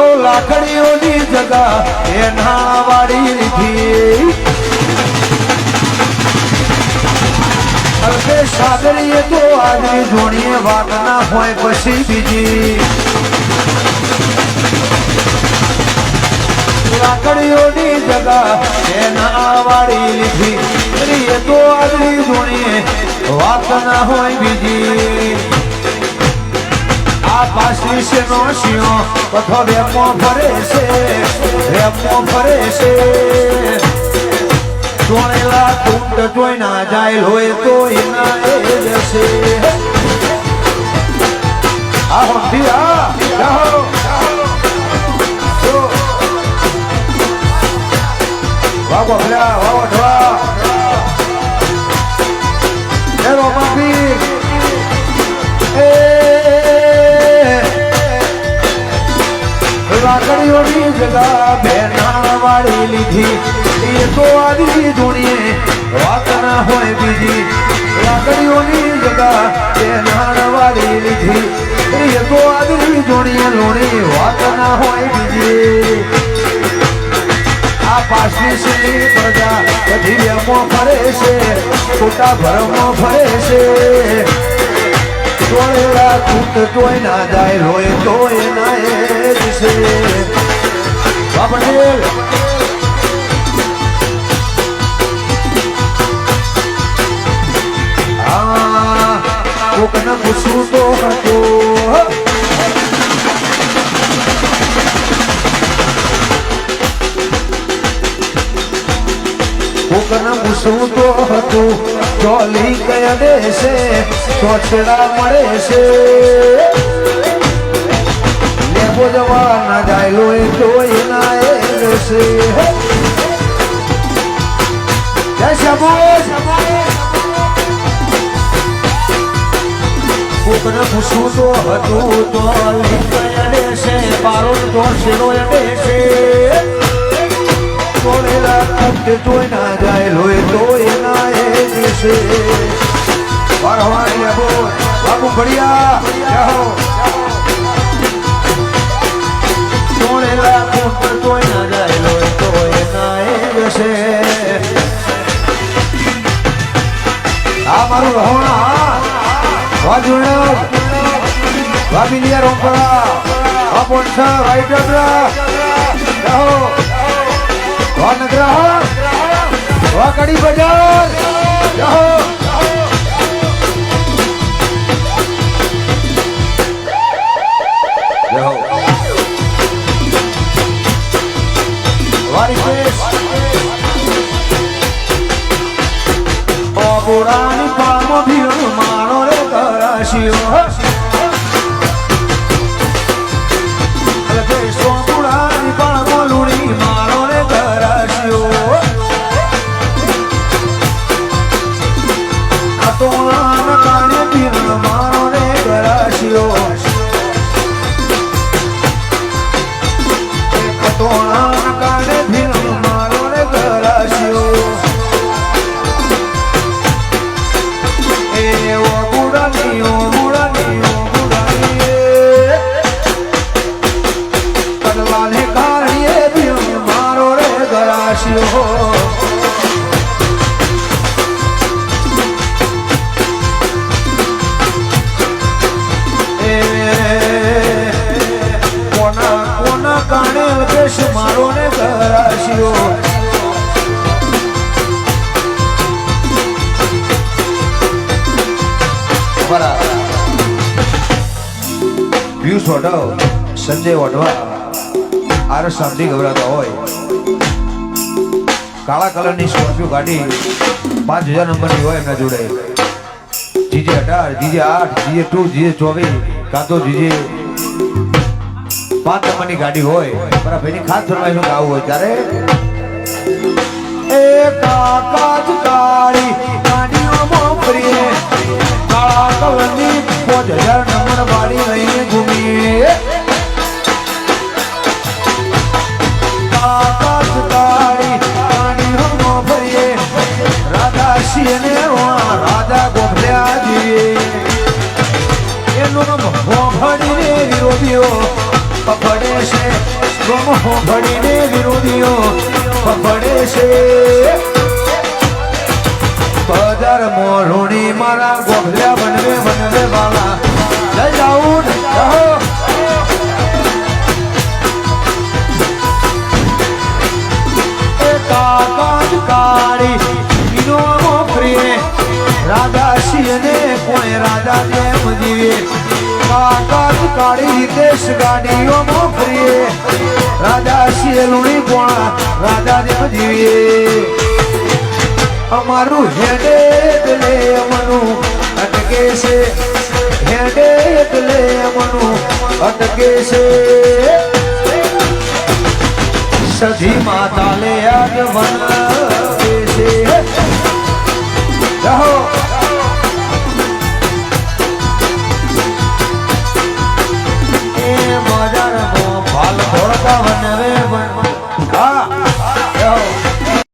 ઓ લાકડીઓની જગા, એ નાણાવાળી લીધી. અરે સાગરીએ તો આગળ જોડીએ વાત ના હોય પછી બીજી. લાકડીઓની જગા એના વાળી લીધી. એ તો આગળ જોડીએ વાત ના હોય બીજી. આ પાસી નો શિયો કથો રેમો ફરે છે રેમો ફરે છે સોનેલા કુંડ જોઈ ના જાય હોય તો એના એ જશે આ હોંધી જગા બેનાણ વાળી લીધી ના બીજી. લાકડીઓની જગા બેનાણ વાળી લીધી ધૂણીએ લોણી વાત ના હોય બીજી. આ પાછલી છે ફરે છે, ખોટા ભરમો ફરે છે. તોય ના જાય રોય તો એના એ જ બાપડે આ કોકને પૂછવું તો હતું કોકને પૂછવું તો હતું, ચોલી કયા દેશે ચોછડા મળે છે. લેબો જવા ના જાય લોહી તો એના એ જશે જય શબો કોકને પૂછવું તો હતું કયા દેશે બારોટ તો શેરો દેશે. કોણેલા કુંડ જોઈ ના જાય લોહી તો ના એ દિવસે વારવાણી બોલ બાબુ ભડિયા કોણેલા આપણ છ રાઈટર જાહો વાનગ્રહ વાકડી બજાર જાહો જાહો વારિકેશ ઓબુરાની પામ ભીણ માનો એ કોના કોના કાણે અલ્પેશ મારો ને બરાબર. પિયુષ સંજય વઢવા. આર સામથી ગભરાતા હોય. કાળા કલરની સ્કોર્પિયો ગાડી પાંચ હજાર નંબરની હોય એમના જોડે. જીજે અઢાર, જીજે આઠ, જીજે ટુ, જીજે ચોવીસ, કાં તો જીજે પાંચ નંબરની ગાડી હોય. બરાબર ભાઈની ખાસ ફરમાઈશ ગાવું હોય ત્યારે એ કાકા કાળા કલરની પાંચ હજાર નંબર વાળી લઈને ઘૂમીએ વિરોધીઓ, પકડે છે. નામ હોભળીને વિરોધીઓ, પકડે છે. પદર મોરણી મારા ગોભલ્યા બનવે બનવે વાલા રહો એ કાકાજ કાળી સિંહને કોણે રાજા જેમ જીવે કાકાજ કાળી દેશ ગાડીઓ મોફરીએ રાજા છીએ લુણી કોણા રાજા જેમ જીવીએ. અમારું હેડે એટલે અમનું, અટકે છે. હેડે એટલે અમનું, અટકે છે. સધી માતા લે આગમન